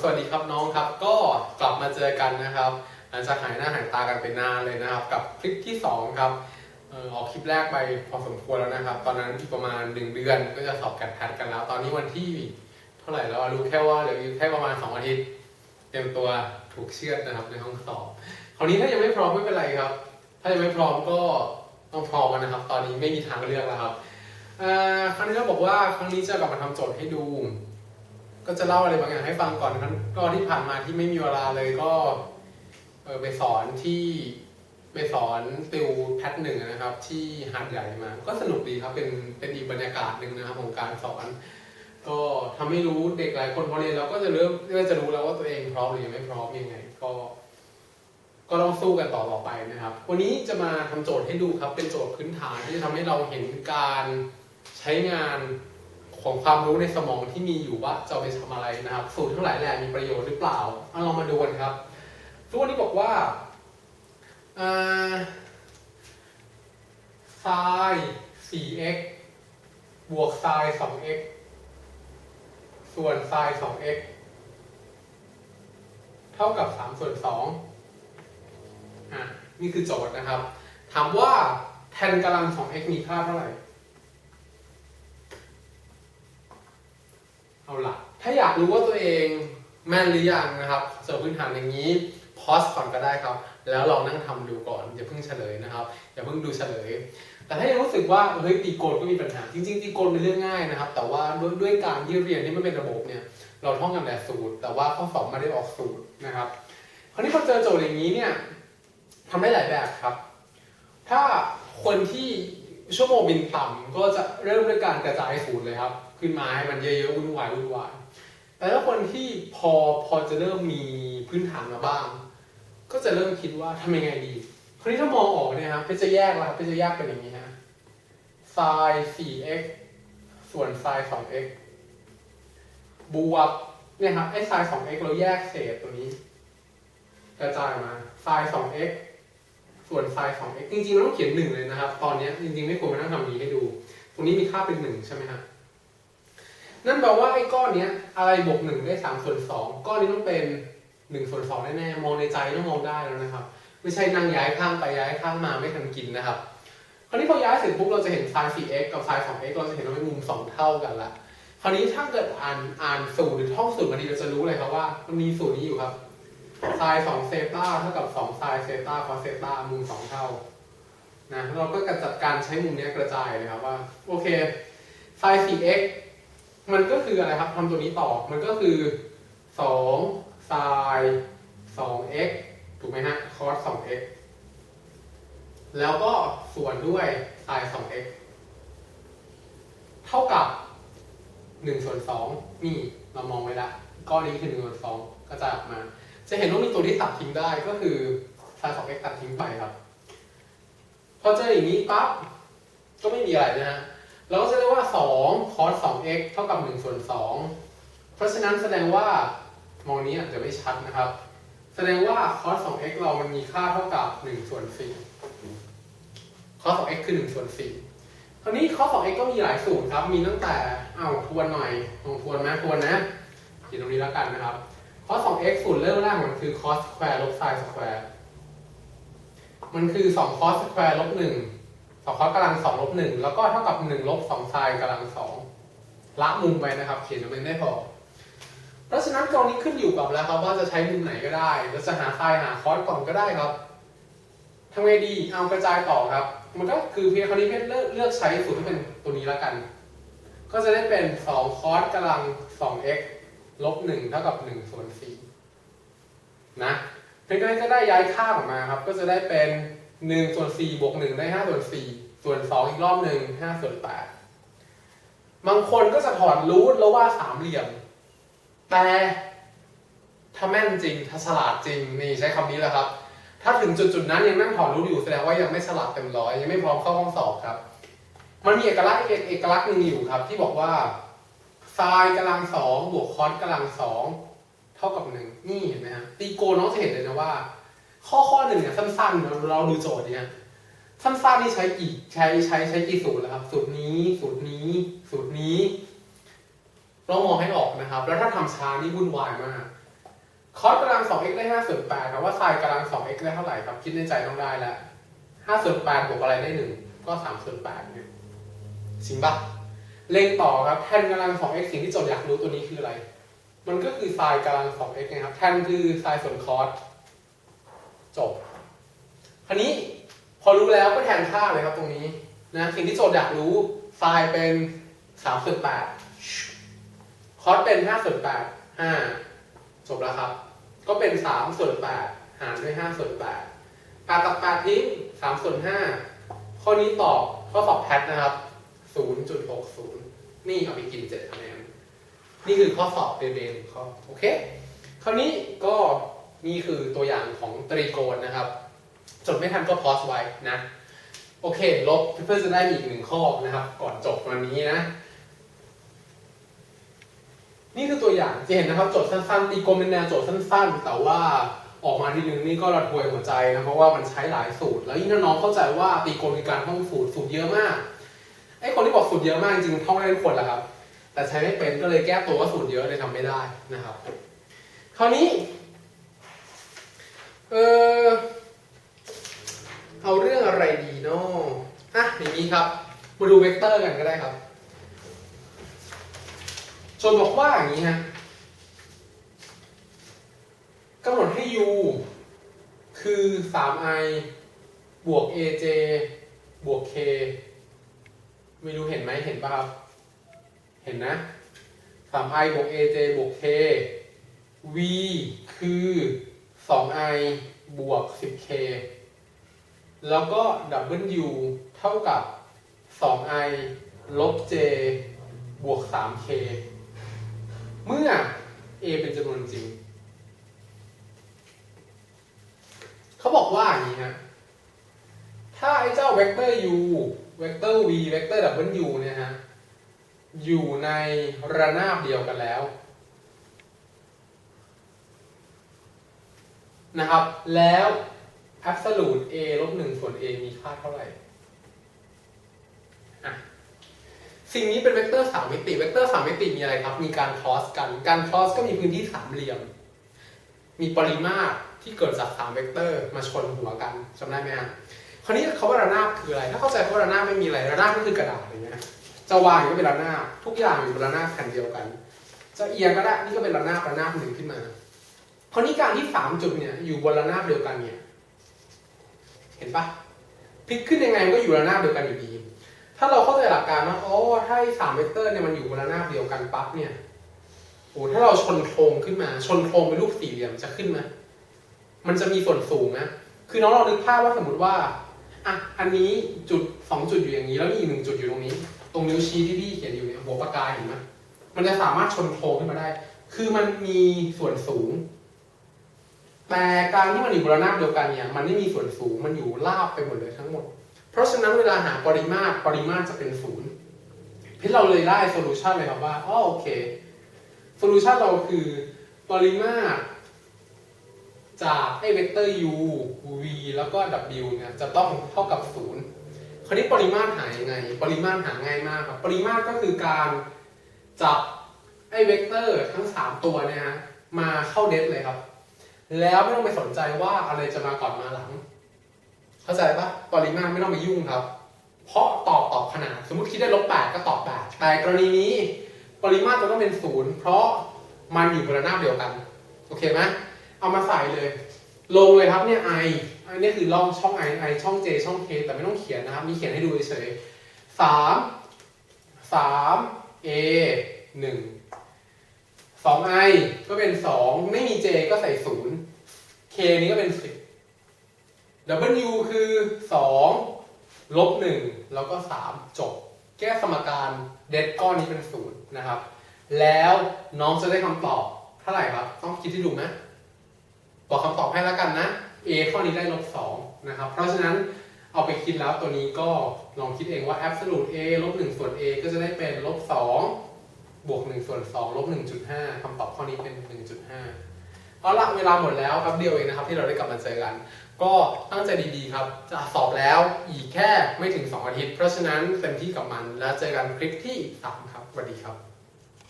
สวัสดีครับน้องครับก็กลับมาเจอกันนะครับ หลังจากหายหน้าหายตากันไปนานเลยนะครับ กับคลิปที่สองครับออกคลิปแรกไปพอสมควรแล้วนะครับ ตอนนั้นอีกประมาณหนึ่งเดือนก็จะสอบแกดแพทกันแล้ว ตอนนี้วันที่เท่าไหร่แล้วรู้แค่ว่าเหลืออยู่แค่ประมาณสองอาทิตย์ เตรียมตัวถูกเชือดนะครับในห้องสอบคราวนี้ถ้ายังไม่พร้อมไม่เป็นไรครับ ถ้ายังไม่พร้อมก็ต้องพร้อมกันนะครับ ตอนนี้ไม่มีทางเลือกแล้วครับครั้งนี้เราบอกว่าครั้งนี้จะกลับมาทำโจทย์ให้ดู ก็จะเล่าอะไรบางอย่างให้ฟังก่อนครับก็ที่ผ่านมาที่ไม่มีเวลาเลยก็ไปสอนที่ไปสอนติวแพทหนึ่งนะครับ ที่หาดใหญ่มา ก็สนุกดีครับเป็นเป็นอีกบรรยากาศหนึ่งนะครับของการสอน ก็ทำให้รู้เด็กหลายคนพอเรียนเราก็จะเริ่มก็จะรู้แล้วว่าตัวเองพร้อมหรือยังไม่พร้อมยังไง ก็ ก็ต้องสู้กันต่อต่อไปนะครับ วันนี้จะมาทำโจทย์ให้ดูครับ เป็นโจทย์พื้นฐานที่จะทำให้เราเห็นการใช้งาน ของความรู้ในสมองที่มีอยู่ว่าจะไปทำอะไรนะครับ สูตรทั้งหลายแหล่มีประโยชน์หรือเปล่าเอาลองมาดูกันครับทุกวันนี้บอกว่าอ่า sin 4x บวก sin 2x ส่วน sin 2x เท่ากับ 3 ส่วน2อะนี่คือโจทย์นะครับ ถามว่าแทนกำลังของ x มีค่าเท่าไหร่ เอาล่ะ ถ้าอยากรู้ว่าตัวเองแม่นหรือยังนะครับเสริมพื้นฐานอย่างนี้พอสก่อนก็ได้ครับ แล้วลองนั่งทำดูก่อนอย่าเพิ่งเฉลยนะครับอย่าเพิ่งดูเฉลย แต่ถ้ายังรู้สึกว่าเฮ้ยตีโกนก็มีปัญหาจริงๆตีโกนเป็นเรื่องง่ายนะครับ แต่ว่าด้วยด้วยการที่เรียนที่มันเป็นระบบเนี่ยเราท่องกันแต่สูตร แต่ว่าข้อสอบไม่ได้ออกสูตรนะครับ คราวนี้พอเจอโจทย์อย่างนี้เนี่ยทำได้หลายแบบครับ ถ้าคนที่ชั่วโมงบินต่ำก็จะเริ่มด้วยการกระจายสูตรเลยครับ ขึ้นมาให้มันเยอะๆวุ่นวายวุ่นวายแต่ถ้าคนที่พอพอจะเริ่มมีพื้นฐานมาบ้าง ก็จะเริ่มคิดว่าทำยังไงดีคราวนี้ถ้ามองออกเนี่ยครับก็จะแยกล้วครับก็จะแยกเป็นอย่างนี้ฮะ sin 4x ส่วน sin 2x บวกเนี่ยครับไอ้ sin 2x เราแยกเศษตัวนี้กระจายมา sin 2x ส่วน sin 2x จริงๆเราต้องเขียนหนึ่งเลยนะครับ ตอนนี้จริงๆไม่ควรมานั่งทำนี้ให้ดู ตรงนี้มีค่าเป็นหนึ่งใช่ไหมครับ นั่นแปลว่าไอ้ก้อนเนี้ยอะไรบวกหนึ่งได้สามส่วนสองก้อนนี้ต้องเป็นหนึ่งส่วนสองแน่ๆมองในใจต้องมองได้แล้วนะครับ ไม่ใช่นั่งย้ายข้างไปย้ายข้างมาไม่ทันกินนะครับ คราวนี้พอย้ายเสร็จปุ๊บเราจะเห็น sin 4x กับ sin 2x เราจะเห็นว่าเป็นมุมสองเท่ากันละคราวนี้ถ้าเกิดอ่านอ่านสูตรหรือท่องสูตรมาดีเราจะรู้เลยครับว่ามันมีสูตรนี้อยู่ครับ sin 2เซต้าเท่ากับ2 sin เซต้า cos เซต้ามุมสองเท่านะเราก็จัดการใช้มุมนี้กระจายเลยครับว่าโอเค sin 4x มันก็คืออะไรครับทำตัวนี้ต่อ มันก็คือ2 sin 2x ถูกไหมฮะ cos 2x แล้วก็ส่วนด้วย sin 2x เท่ากับ1ส่วน2นี่เรามองไว้ละก้อนนี้คือ1ส่วน2ก็จะออกมา จะเห็นว่ามีตัวที่ตัดทิ้งได้ก็คือ sin 2x ตัดทิ้งไปครับ พอเจออย่างนี้ปั๊บก็ไม่มีอะไรนะฮะ เราก็จะได้ว่า2 cos 2x เท่ากับ1ส่วน2เพราะฉะนั้นแสดงว่ามองนี้อาจจะไม่ชัดนะครับ แสดงว่า cos 2x เรามันมีค่าเท่ากับ1ส่วน4 cos 2x คือ1ส่วน4คราวนี้ cos 2x ก็มีหลายสูตรครับ มีตั้งแต่ เอ้าทวนหน่อยลองทวนไหมทวนนะเขียนตรงนี้แล้วกันนะครับ cos 2x สูตรเริ่มแรกมันคือ cos square ลบ sin square มันคือ2 cos square ลบ1 2 cos กำลัง2ลบ1แล้วก็เท่ากับ1ลบ2 sin กำลัง2ละมุมไปนะครับ เขียนตรงนี้ได้พอ เพราะฉะนั้นตรงนี้ขึ้นอยู่กับแล้วครับว่าจะใช้มุมไหนก็ได้แล้วจะหา sin หา cos ก่อนก็ได้ครับทำไงดีเอากระจายต่อครับ มันก็คือเพียงคราวนี้เพียงเลือกเลือกใช้สูตรที่เป็นตัวนี้แล้วกัน ก็จะได้เป็น2 cos กำลัง 2x ลบ1เท่ากับ1ส่วน4นะเพียงแค่นี้ก็ได้ย้ายค่าออกมาครับ ก็จะได้เป็น 1ส่วน4บวก1ได้5ส่วน4ส่วน2อีกรอบหนึ่ง5ส่วน8บางคนก็จะถอดรูทแล้วว่าสามเหลี่ยม แต่ถ้าแม่นจริงถ้าฉลาดจริงนี่ใช้คำนี้แหละครับ ถ้าถึงจุดจุดนั้นยังนั่งถอดรูทอยู่แสดงว่ายังไม่ฉลาดเต็มร้อยยังไม่พร้อมเข้าห้องสอบครับ มันมีเอกลักษณ์เอกลักษณ์หนึ่งอยู่ครับ ที่บอกว่า sin กำลังสองบวก cos กำลังสองเท่ากับหนึ่งนี่เห็นไหมฮะตีโกน้องจะเห็นเลยนะว่า ข้อข้อหนึ่งเนี่ยสั้นๆเราเราดูโจทย์เนี่ยสั้นๆนี่ใช้กี่ใช้ใช้ใช้กี่สูตรแล้วครับสูตรนี้สูตรนี้สูตรนี้เรต้องมองให้ออกนะครับ แล้วถ้าทำช้านี่วุ่นวายมากคอสกำลัง 2x ได้5ส่วน8ครับว่าไซน์กำลัง 2x ได้เท่าไหร่ครับ คิดในใจต้องได้แล้ว5ส่วน8บวกอะไรได้1ก็3ส่วน8เนี่ยจริงปะเล่งต่อครับแทนกำลัง 2x สิ่งที่โจทย์อยากรู้ตัวนี้คืออะไร มันก็คือไซน์กำลัง 2x นะครับแทนคือไซน์ส่วนคอส จบ คราวนี้พอรู้แล้วก็แทนค่าเลยครับตรงนี้นะสิ่งที่โจทย์อยากรู้ไซน์เป็น3ส่วน8คอสเป็น5ส่วน8 5จบแล้วครับ ก็เป็น3ส่วน8หารด้วย5ส่วน8 8ตัด8ทิ้ง3ส่วน5ข้อนี้ตอบข้อสอบแพทนะครับ 0.60 นี่เอาไปกิน7คะแนนนี่คือข้อสอบเบเบนข้อโอเค คราวนี้ก็ นี่คือตัวอย่างของตรีโกณนะครับ จดไม่ทันก็พอสไว้นะ โอเค ลบเพื่อจะได้อีกหนึ่งข้อนะครับ ก่อนจบวันนี้นะ นี่คือตัวอย่างจะเห็นนะครับโจทย์สั้นๆตีกลมเป็นแนวโจทย์สั้น ๆ แต่ว่าออกมาทีนึงนี่ก็ระทวยหัวใจนะเพราะว่ามันใช้หลายสูตร แล้วยิ่งน้องเข้าใจว่าตีกลมีการท่องสูตรสูตรเยอะมากไอ้คนที่บอกสูตรเยอะมากจริงๆท่องได้ทุกคนแหละครับ แต่ใช้ไม่เป็นก็เลยแก้ตัวว่าสูตรเยอะเลยทำไม่ได้นะครับ คราวนี้ เออเอาเรื่องอะไรดีเนาะอะอย่างนี้ครับ มาดูเวกเตอร์กันก็ได้ครับโจทย์บอกว่าอย่างนี้ฮะกำหนดให้ u คือ 3i บวก aj บวก k ไม่รู้เห็นไหมเห็นป่ะครับ เห็นนะ 3i บวก aj บวก k v คือ 2i บวก 10k แล้วก็ w เท่ากับ 2i ลบ j บวก 3k เมื่อ a เป็นจำนวนจริง เขาบอกว่าอย่างนี้ฮะ ถ้าไอ้เจ้าเวกเตอร์ u เวกเตอร์ v เวกเตอร์ w เนี่ยฮะ อยู่ในระนาบเดียวกันแล้ว นะครับ แล้ว absolute a ลบ1ส่วน a มีค่าเท่าไหร่อะสิ่งนี้เป็นเวกเตอร์สามมิติ เวกเตอร์สามมิติมีอะไรครับ มีการคลอสกัน การคลอสก็มีพื้นที่สามเหลี่ยม มีปริมาตรที่เกิดจากสามเวกเตอร์มาชนหัวกันจำได้ไหมฮะคราวนี้เขาว่าระนาบคืออะไร ถ้าเข้าใจว่าระนาบไม่มีอะไร ระนาบก็คือกระดาษอย่างเงี้ยจะวางก็เป็นระนาบ ทุกอย่างอยู่บนระนาบแผ่นเดียวกัน จะเอียงก็ได้ นี่ก็เป็นระนาบระนาบหนึ่งขึ้นมา คราวนี้การที่สามจุดเนี่ยอยู่บนระนาบเดียวกันเนี่ย เห็นปะพลิกขึ้นยังไงมันก็อยู่ระนาบเดียวกันอยู่ดี ถ้าเราเข้าใจหลักการว่าอ๋อถ้าสามเวกเตอร์เนี่ยมันอยู่บนระนาบเดียวกันปั๊บเนี่ยโอ้ถ้าเราชนโครงขึ้นมา ชนโครงเป็นรูปสี่เหลี่ยมจะขึ้นไหมมันจะมีส่วนสูงนะคือน้องลองนึกภาพว่าสมมติว่าอะอันนี้จุดสองจุดอยู่อย่างนี้ แล้วมีอีกหนึ่งจุดอยู่ตรงนี้ ตรงนิ้วชี้ที่พี่เขียนอยู่เนี่ยหัวปากกาเห็นไหมมันจะสามารถชนโครงขึ้นมาได้ คือมันมีส่วนสูง แต่การที่มันอยู่บนระนาบเดียวกันเนี่ยมันไม่มีส่วนสูงมันอยู่ราบไปหมดเลยทั้งหมด เพราะฉะนั้นเวลาหาปริมาตรปริมาตรจะเป็นศูนย์พี่เราเลยได้โซลูชันเลยครับว่าอ๋อโอเคโซลูชันเราคือปริมาตรจากไอ้เวกเตอร์ u v แล้วก็ w เนี่ยจะต้องเท่ากับศูนย์คราวนี้ปริมาตรหายังไง ปริมาตรหาง่ายมากครับปริมาตรก็คือการจับไอ้เวกเตอร์ทั้ง 3 ตัวเนี่ยฮะมาเข้าเน็ตเลยครับ แล้วไม่ต้องไปสนใจว่าอะไรจะมาก่อนมาหลัง เข้าใจปะปริมาตรไม่ต้องไปยุ่งครับ เพราะตอบตอบขนาด สมมติคิดได้ลบแปดก็ตอบแปดแต่กรณีนี้ปริมาตรจะต้องเป็นศูนย์เพราะมันอยู่บนระนาบเดียวกัน โอเคไหมเอามาใส่เลย ลงเลยครับเนี่ย i อันนี้คือล่องช่อง i i ช่อง j ช่อง k แต่ไม่ต้องเขียนนะครับมีเขียนให้ดูเฉยสามสาม a หนึ่ง สอง i ก็เป็นสองไม่มี j ก็ใส่ศูนย์ k นี้ก็เป็นสิบ w คือสองลบหนึ่งแล้วก็สามจบ แก้สมการเดดก้อนนี้เป็นศูนะครับ แล้วน้องจะได้คำตอบเท่าไหร่ครับ ต้องคิดที่ดูไหมบอกคำตอบให้แล้วกันนะ a ข้อนี้ได้ลบสองนะครับ เพราะฉะนั้นเอาไปคิดแล้วตัวนี้ก็ลองคิดเองว่า absolute a ลบ 1 ส่วน a ก็จะได้เป็นลบ 2 บวก1ส่วน2ลบ1.5คำตอบข้อนี้เป็น 1.5 เอาละเวลาหมดแล้วครับเดียวเองนะครับที่เราได้กลับมาเจอกัน ก็ตั้งใจดีๆครับ จะสอบแล้วอีกแค่ไม่ถึง 2 อาทิตย์ เพราะฉะนั้นเต็มที่กับมันแล้วเจอกันคลิปที่ 3 ครับสวัสดีครับ